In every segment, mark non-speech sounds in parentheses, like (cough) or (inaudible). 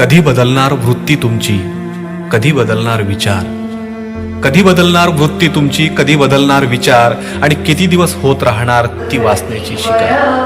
कधी बदलणार वृत्ती तुमची? कधी बदलणार विचार? कधी बदलणार वृत्ती तुमची? कधी बदलणार विचार? आणि किती दिवस होत राहणार ती वाचण्याची शिकार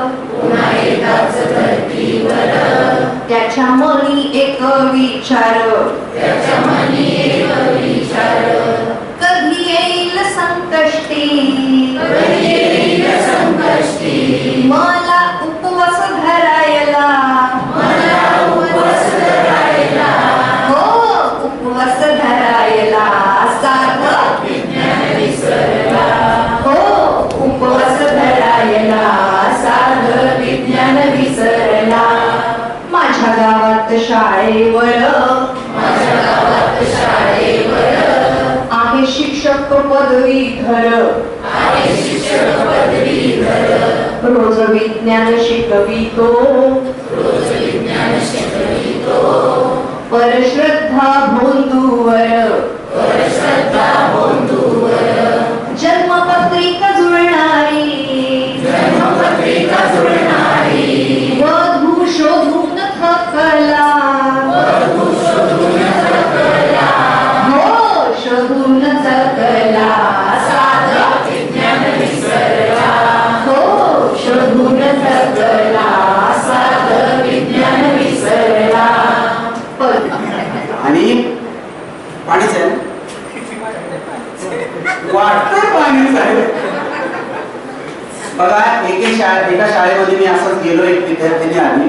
एक विद्यार्थिनी आली.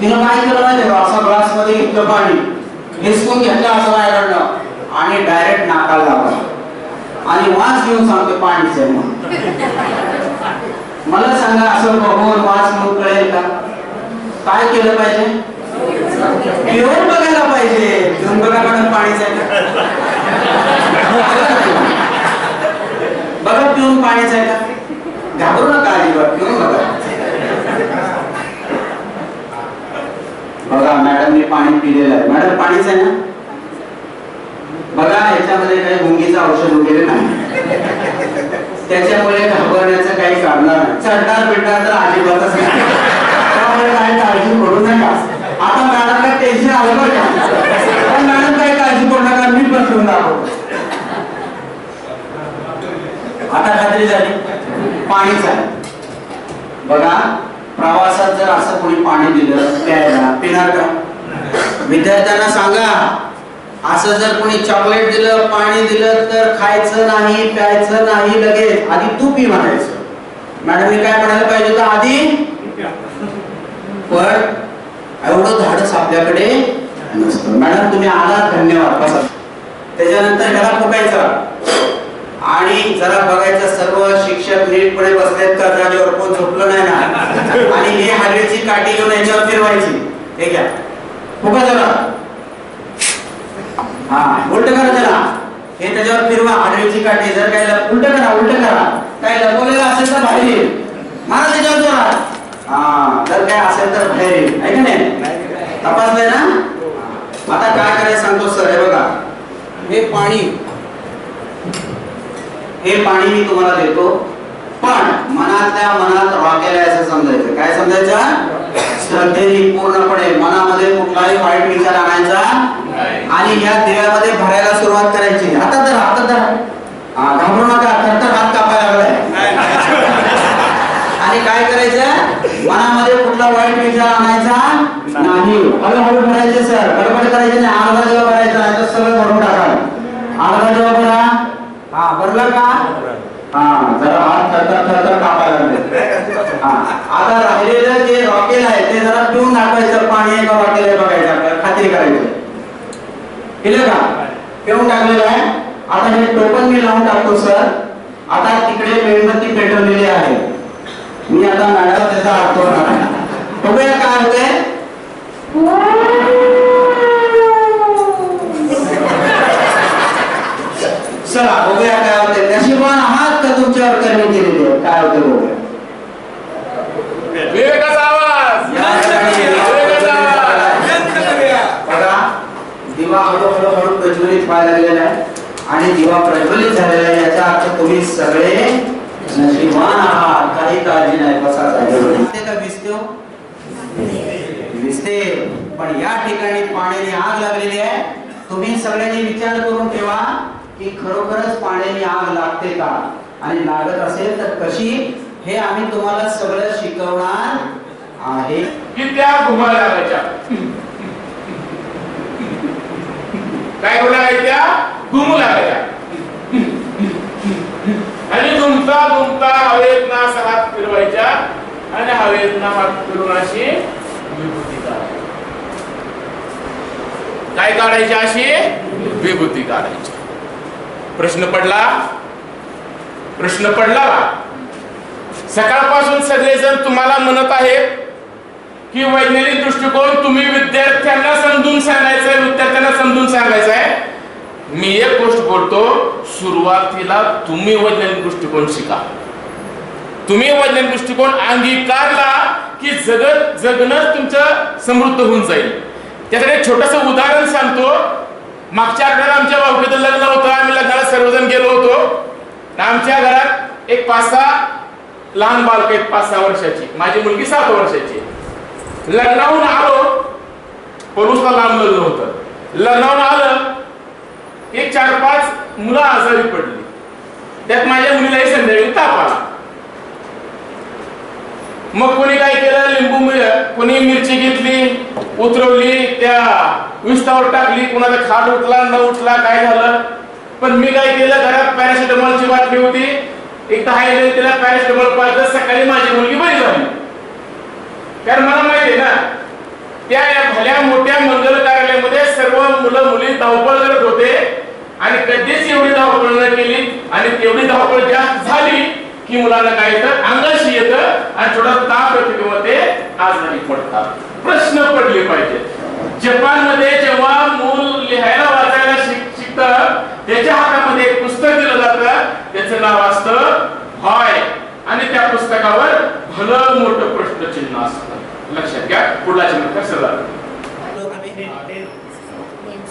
तिनं काय केलं माहिती का? ग्लासमध्ये घेतलं पाणी हिसकून घेतलं असं माझ्याकडनं आणि डायरेक्ट नाकाला लावलं. आणि वास घेऊन सांगते पाणीच मग मला सांगा असं बघून वास घेऊन कळेल का? काय केलं पाहिजे? पिऊन बघायला पाहिजे. पिऊन बघा मॅडम पाणीच आहे बघा पिऊन पाणीच आहे का? घाबरू नका अजिबात पिऊन बघा. बघा मॅडम मी पाणी पिलेलं आहे. मॅडम पाणीच आहे ना? बघा याच्यामध्ये काही मुंगीचं औषध वगैरे नाही. त्याच्यामुळे घाबरण्याचं काही कारण नाही. चढणार बिडणार तर अजिबातच नाही. त्यामुळे काही काळजी करू नका. आता मॅडमला टेन्शन आलं बरं का? पण मॅडम काही काळजी करू नका. मी पण ठेवून दाखवतो आता खात्री झाली. पाणीच आहे. बघा प्रवासात जर असं कोणी पाणी दिलं प्यायला पिणार का? विद्यार्थ्यांना सांगा असं जर कोणी चॉकलेट दिलं पाणी दिलं तर खायचं नाही प्यायचं नाही लगेच. आधी तू पी म्हणायचं. मॅडमने काय म्हणायला पाहिजे होतं? आधी? पण एवढं धाडस आपल्याकडे नसतं. मॅडम तुम्ही आला धन्यवाद. बसा. त्याच्यानंतर ह्याला फुकायचा. आणि जरा बघायचं सर्व शिक्षक नीटपणे बसलेत का? जागेवर कोण झोपलं नाही ना? आणि हे हलवेची काठी घेऊन याच्यावर फिरवायची. हे घ्या. फुका जरा. हा उलट करा त्याला. हे त्याच्यावर फिरवा हलवेची काठी. जर काय उलट करा उलट करा. काय लपवलेलं असेल तर बाहेर येईल. मारा त्याच्यावर जोरात. हा जर काय असेल तर बाहेर येईल. आहे का नाही? तपासलंय ना? आता काय करायचं सांगतो सर. हे बघा. हे पाणी हे पाणी मी तुम्हाला देतो. पण मनातल्या मनात रॉकेल असं समजायचं. काय समजायचं? श्रद्धेने पूर्णपणे मनामध्ये कुठलाही वाईट विचार आणायचा आणि या देवामध्ये भरायला सुरुवात करायची. आता तर आता तर घाबरू नका. तर हात कापायला लागलाय. आणि काय करायचं? मनामध्ये कुठला वाईट विचार आणायचा नाही. हळूहळू भरायचे सर. गडबड करायचे नाही. अर्धा जेव्हा भरायचा नाही तर सगळं भरून टाका अर्धा जेव्हा भरा घाबरला का? हा जरा हात थरथर थरथर कापायला लागले. हा. आता राहिलेलं जे रॉकेल आहे ते जरा पिऊन दाखवायचं पाणी एका रॉकेल आहे बघायचं आपल्याला खात्री करायची. केलं का? पिऊन टाकलेलं आहे. आता हे टोपन मी लावून टाकतो सर. आता तिकडे मेणबत्ती पेटवलेली आहे. मी आता मॅडम त्याचा अर्थ बघूया काय होते चला बघूया काय होते नशिबान आहात का तुमच्यावर करणी केलेली आहे काय होते बघूया. बघा दिवा हळूहळू हळू प्रज्वलित व्हायला लागलेला आहे. आणि दिवा प्रज्वलित झालेला आहे याचा अर्थ तुम्ही सगळे नशिबान आहात. काही काळजी नाही बसा जागेवर. ते का विसतो? विसते पण या ठिकाणी पाण्याने आग लागलेली आहे. तुम्ही सगळ्यांनी विचार करून ठेवा. की खरोखरच पाण्याने आग लागते का? आणि लागत असेल तर कशी? हे आम्ही तुम्हाला सगळं शिकवणार आहे. की त्या घुमा लागायच्या. काय करू लागायच्या? घुमू लागायच्या. आणि घुमता घुमता हवेत ना हात फिरवायच्या आणि हवेत ना हात फिरून अशी विभूती काढायची. काय काढायची अशी? विभूती काढायची. प्रश्न पडला? प्रश्न पडला. का? सकाळपासून सगळेजण तुम्हाला म्हणत आहेत की वैज्ञानिक दृष्टिकोन तुम्ही विद्यार्थ्यांना समजून सांगायचंय विद्यार्थ्यांना समजून सांगायचंय. मी एक गोष्ट बोलतो सुरुवातीला तुम्ही वैज्ञानिक दृष्टिकोन शिका. तुम्ही वैज्ञानिक दृष्टिकोन अंगीकारला की जगत जगणंच तुमचं समृद्ध होऊन जाईल. त्यासाठी एक छोटस उदाहरण सांगतो. मागच्या आठवड्यात आमच्या भाऊकीचं लग्न होतं. आम्ही लग्नाला सर्वजण गेलो होतो. आमच्या घरात एक पाच सहा लहान बालक आहेत पाच सहा वर्षाची. माझी मुलगी सात वर्षाची लग्नाहून आलो परुसला लांब लग्न होतं. लग्नाहून आलं एक चार पाच मुलं आजारी पडली. त्यात माझ्या मुलीलाही संध्याकाळी ताप आला. मग कोणी काय केलं? लिंबू कोणी मिरची घेतली उतरवली त्या विस्तावर टाकली कोणाचा खाट उठला न उठला काय झालं? पण मी काय केलं? घरात पॅरासिटामॉलची बाटली होती. एकदा हाय तिला पॅरासिटामॉल पाजलं सकाळी माझी मुलगी बरी झाली. कारण मला माहिती आहे ना त्या या भल्या मोठ्या मंगल कार्यालयामध्ये सर्व मुलं मुली धावपळ करत होते आणि कधीच एवढी धावपळ न केली आणि तेवढी धावपळ जास्त झाली. की मुलांना काय येतं? अंगाशी येतं आणि थोडा ताप येतो किंवा ते आजारी पडतात. प्रश्न पडले पाहिजे. जपानमध्ये जेव्हा मूल लिहायला वाचायला शिकत त्याच्या हातामध्ये एक पुस्तक दिलं जातं. त्याचं नाव असतं हॉय आणि त्या पुस्तकावर भलं मोठं प्रश्नचिन्ह असतं. लक्षात घ्या. पुढला चिन्ह कसं झालं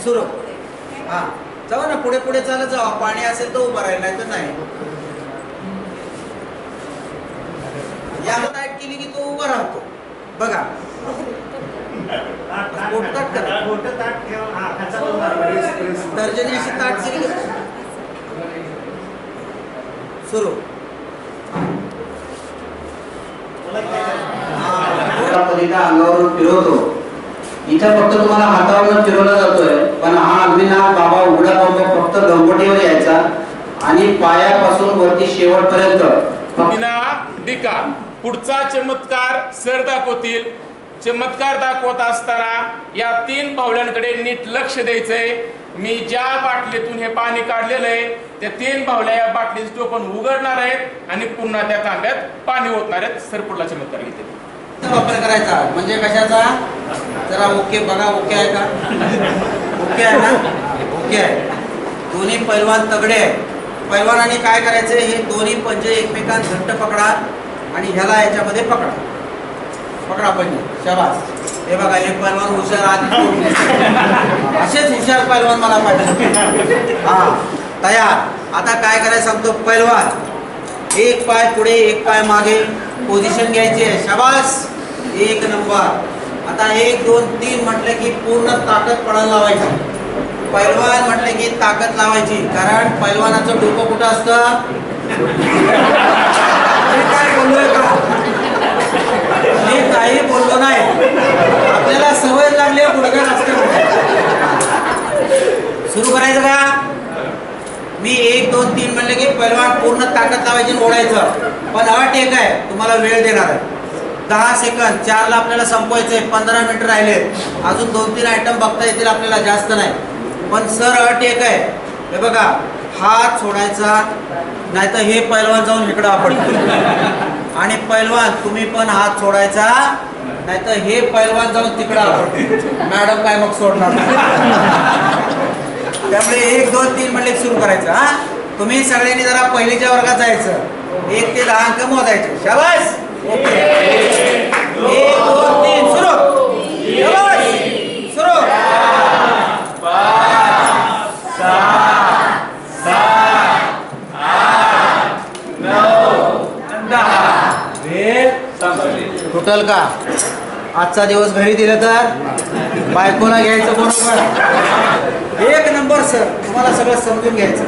सुरू. हा. जाऊ ना पुढे पुढे चालत जावा. पाणी असेल तर उभं राहील नाही तर नाही. या ताट केली की तो उभा राहतो. बघा. तर्जनी अशी ताट केली? सुरू. अंगावरून फिरवतो. इथं फक्त तुम्हाला हातावरून फिरवला जातोय पण हा अग्निनाथ बाबा उघडा बाबा फक्त गंगोटीवर यायचा आणि पायापासून वरती शेवटपर्यंत. डिका. पुढचा चमत्कार सर दाखवतील. चमत्कार दाखवत असताना या तीन पावलांकडे नीट लक्ष द्यायचंय. मी ज्या बाटलीतून हे पाणी काढलेलं आहे त्या तीन बावल्या या बाटलीचं टोपण उघडणार आहेत आणि पुन्हा त्या तांब्यात पाणी ओतणार आहेत. सर पुढला चमत्कार घेते वापर करायचा. म्हणजे कशाचा? जरा ओके बघा ओके आहे का? ओके आहे ना? ओके आहे. दोन्ही पैलवान तगडे आहे पैलवानाने काय करायचे? हे दोन्ही पंजे एकमेकांत घट्ट पकडा. आणि ह्याला याच्यामध्ये पकडा. पकडा पण शबास. हे बघा एक पैलवान हुशार आधी असेच हुशार पैलवान मला पाहिजे हा तयार. आता काय करायचं सांगतो? पैलवान. एक पाय पुढे एक पाय मागे. पोझिशन घ्यायची आहे. शबास. एक नंबर. आता एक दोन तीन म्हटलं की पूर्ण ताकद पडायला लावायची. पैलवान म्हटलं की ताकद लावायची. कारण पैलवानाचं डोकं कुठं असतं मी काय बोललोय का मी काही बोललो नाही आपल्याला सवय लागली आहे गुडघ्यात असते सुरू करायचं का मी एक दोन तीन म्हणले की पैलवान पूर्ण ताकद लावायची आणि ओढायचं पण अट एक आहे तुम्हाला वेळ देणार आहे दहा सेकंद चारला आपल्याला संपवायचंय. पंधरा मिनिटं राहिले. अजून दोन तीन आयटम बघता येतील आपल्याला जास्त नाही. पण सर अट एक आहे. हे बघा हात सोडायचा नाहीतर हे पैलवान जाऊन इकडं आपण. (laughs) आणि पैलवान तुम्ही पण हात सोडायचा नाहीतर हे पैलवान जाऊन तिकडं आपण मॅडम काय मग सोडणार? (laughs) त्यामुळे एक दोन तीन म्हणले सुरू करायचं हा? तुम्ही सगळ्यांनी जरा पहिलीच्या वर्गात जायचं. एक ते दहा अंक मोजायचे. शाबास! ओके दोन टोटल का? आजचा दिवस घरी दिलं तर? बायकोला घ्यायचं बरोबर. एक नंबर सर तुम्हाला सगळं समजून घ्यायचं.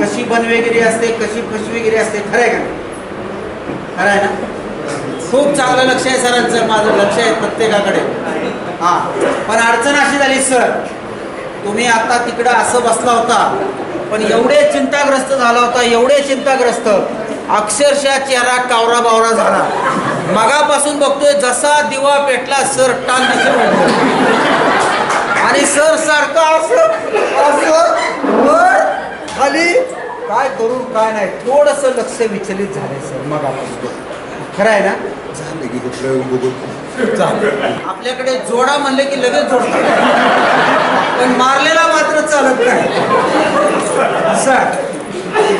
कशी बनवेगिरी असते कशी फसवेगिरी असते खरं आहे का? खरं आहे ना? खूप चांगलं लक्ष आहे सरांचं माझं लक्ष आहे प्रत्येकाकडे. हां. पण अडचण अशी झाली सर तुम्ही आता तिकडं असं बसला होता पण एवढे चिंताग्रस्त झाला होता एवढे चिंताग्रस्त अक्षरशः चेहरा कावरा बावरा झाला. मगापासून बघतोय जसा दिवा पेटला सर टाल दिसून आणि सर सारखं असं असं वर खाली काय करू काय नाही थोडस लक्ष विचलित झालंय सर मगापासून. खरं आहे ना? झालं की हे प्रयोग बघून चालेल. आपल्याकडे जोडा म्हणले की लगेच जोडतात. पण मारलेला मात्र चालत नाही. सर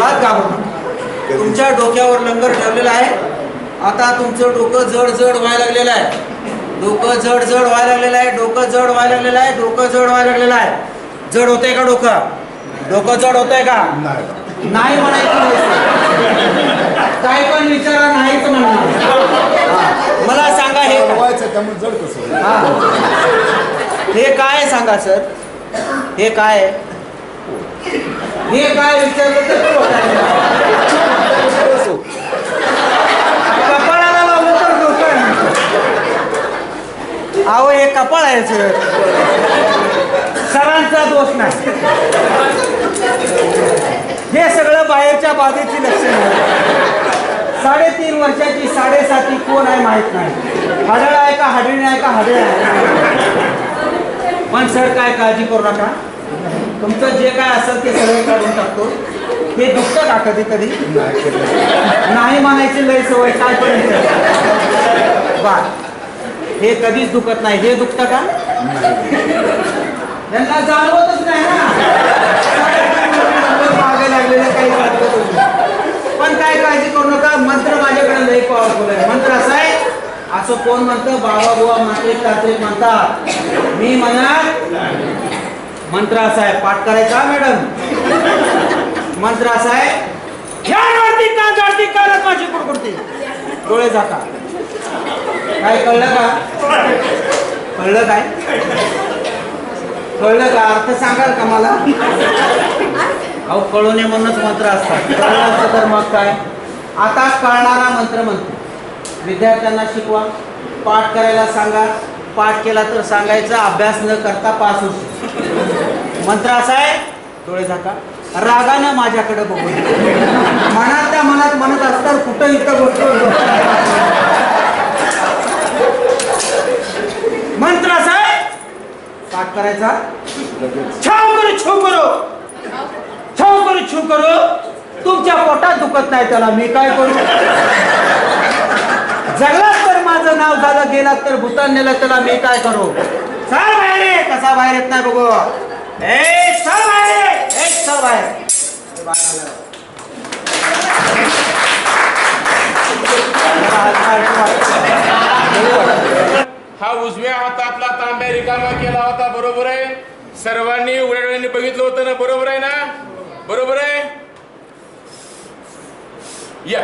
बात नका. तुमच्या डोक्यावर लंगर ठेवलेला आहे. आता तुमचं डोकं जड जड व्हायला लागलेलं आहे. डोकं जड जड व्हायला लागलेलं आहे. डोकं जड व्हायला लागलेलं आहे. डोकं जड व्हायला लागलेलं आहे. जड होतंय का डोकं? डोकं जड होतंय का? नाही. म्हणायचं. काय पण विचारा नाहीच म्हणणार. मला सांगा हे काय? व्हायचं त्यामुळे जड कसं हा. हे काय सांगा सर हे काय? हे काय विचारलं तर. कपाळाला लावलं तर. अहो हे कपाळ आहे सर सरांचा दोष नाही हे सगळं बाहेरच्या बाधेची लक्षण आहे साडेतीन वर्षाची साडेसाती कोण आहे माहीत नाही. हाडळ आहे का हाडळी आहे का हाडळ आहे? पण सर काय काळजी करू नका. तुमचं जे काय असेल ते सगळं काढून टाकतो. हे दुखतं का कधी कधी? नाही म्हणायची लय सवय काय पण बा हे कधीच दुखत नाही. हे दुखतं का? त्यांना जाणवतच नाही ना. मागे लागलेलं काही आपण काय काळजी करू नका मंत्र माझ्याकडे लय पॉवरफुल आहे. मंत्र असा आहे असं कोण म्हणतं? बाबा बुवा मात्रिक तांत्रिक म्हणतात. मी म्हणत मंत्र असा आहे. पाठ करायचा मॅडम मंत्र असा आहे ध्यानवरती कांदावरती कालच माझी कुडकुडती. डोळे जाता काय कळलं का? कळलं काय? कळलं का? अर्थ सांगाल का मला? अहो कळू नये म्हणूनच मंत्र असतात. कळलं असतं तर मग काय? आता कळणारा मंत्र म्हणतो. विद्यार्थ्यांना शिकवा पाठ करायला सांगा पाठ केला तर सांगायचं अभ्यास न करता पास होतो. मंत्र असा आहे डोळे झाका. रागानं माझ्याकडे बघून. मनात त्या मनात म्हणत असतात कुठं इथं गोष्ट मंत्र असा आहे पाठ करायचा. छाव करू छो करू. छाव करू छू करू. तुमच्या पोटात दुखत नाही त्याला मी काय करू? जगलात तर माझं नाव झालं गेलात तर भूतान नेलं त्याला मी काय करू? चल बाहेर ये. कसा बाहेर येत नाही बघू. ए चल बाहेर ए चल बाहेर. हा उजव्या हातातला तांब्या रिकामा केला होता बरोबर आहे? सर्वांनी उघड्या बघितलं होतं ना बरोबर आहे ना? बरोबर आहे? या.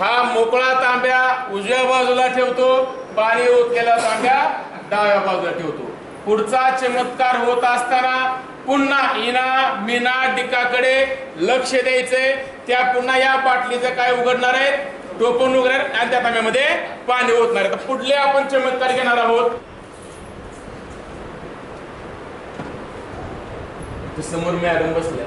हा मोकळा तांब्या उजव्या बाजूला ठेवतो पाणी ओतलेला तांब्या डाव्या बाजूला ठेवतो. पुढचा चमत्कार होत असताना पुन्हा इना मीना डिकाकडे लक्ष द्यायचंय त्या पुन्हा या बाटलीचं काय उघडणार आहेत? टोपण उघडणार आणि त्या तांब्यामध्ये पाणी ओतणार आहे पुढले आपण चमत्कार घेणार आहोत. समोर मॅडम बसल्या.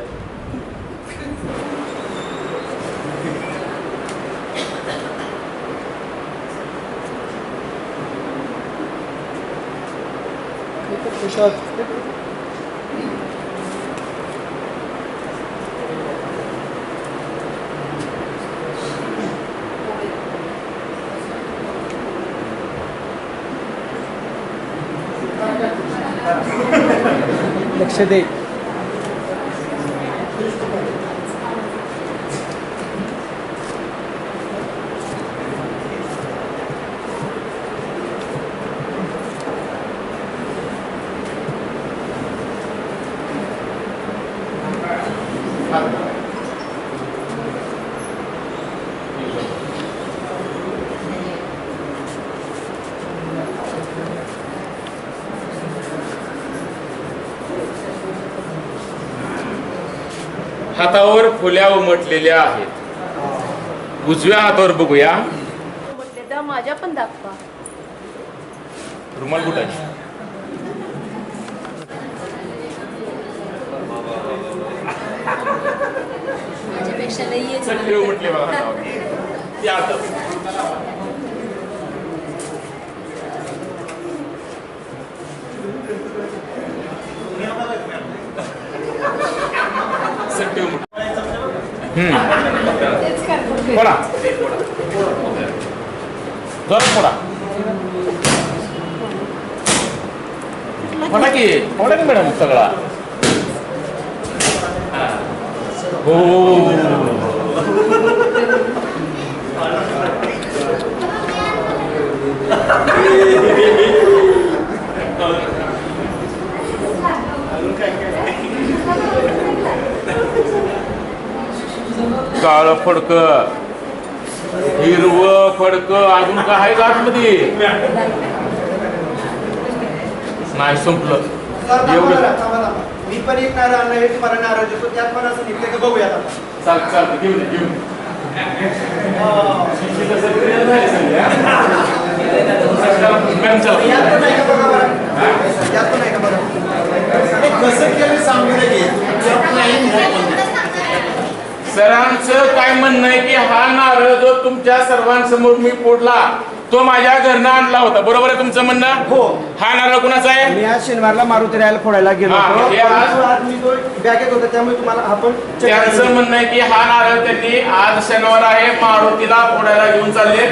लक्ष दे. हातावर फुल्या उमटलेल्या आहेत. उजव्या हातावर बघूया. माझ्या पण दाखवा. रुमाल कुठे बघा (laughs) आता. फोडा. जोरात फोडा. फोडा की. फोडा की मॅडम सगळा. हो. काळ फडक. हिरव फडक. अजून काय आहे का आतमध्ये नाही संपलं. एवढं मी पण एक नारळ आणला हे तुम्हाला नारळ देतो. त्यात पण असं निघते का बघूयात आता चाल चाल घेऊन घेऊन कसं केलं सांगू सरांचं काय म्हणणं आहे की हा नारळ जो तुमच्या सर्वांसमोर मी फोडला तो माझ्या घरनं आणला होता. बरोबर आहे तुमचं म्हणणं? हो. हा नारळ कुणाचा आहे? मी आज शनिवारला मारुती राहायला फोडायला गेलो हा, होतो. हे आज- परंतु आज मी तो बॅगेत होता त्यामुळे तुम्हाला आपण त्यांचं म्हणणं आहे की हा नारळ त्यांनी आज शनिवार आहे मारुतीला फोडायला घेऊन चालले.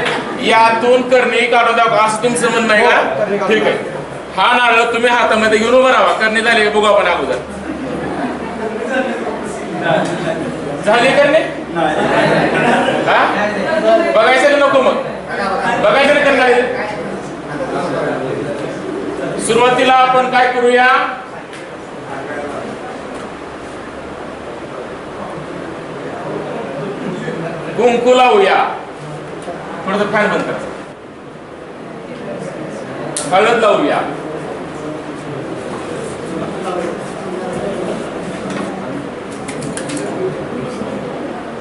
यातून करणी काढून द्यावं का? असं तुमचं म्हणणं आहे हो, करणी का काढून ठीक आहे. हा नारळ तुम्ही हातामध्ये घेऊन उभा राहा. करणी झाली का? बघू आपण अगोदर. झाली करणे? हा? बघायचं का नको मग? बघायचं ना सुरुवातीला आपण काय करूया? कुंकू लावूया. थोडस फॅन बंद करा. हळद लावूया.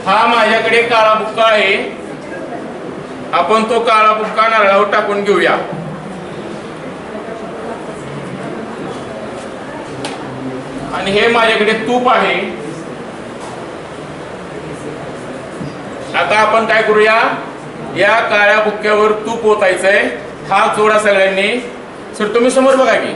हा माझ्याकडे काळा बुक्का आहे. आपण तो काळा बुक्का नारळावर टाकून घेऊया. आणि हे माझ्याकडे तूप आहे. आता आपण काय करूया? या काळ्या बुक्क्यावर तूप ओतायचंय. हा जोडा सगळ्यांनी. सर तुम्ही समोर बघा की.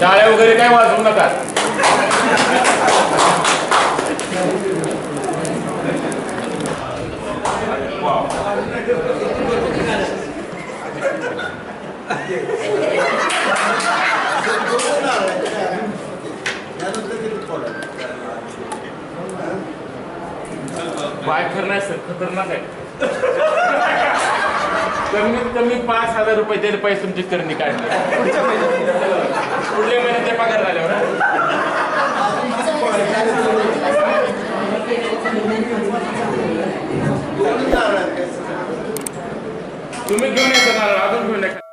टाळ्या वगैरे काय वाजवू नका. बाय नाही सर खतरनाक आहे. कमीत कमी पाच हजार रुपये त्याला पैसे तुमची करणी काढली. पुढल्या महिन्यात ते पगार झाल्यावर हो तुम्ही घेऊन यायचं नारळ अजून घेऊन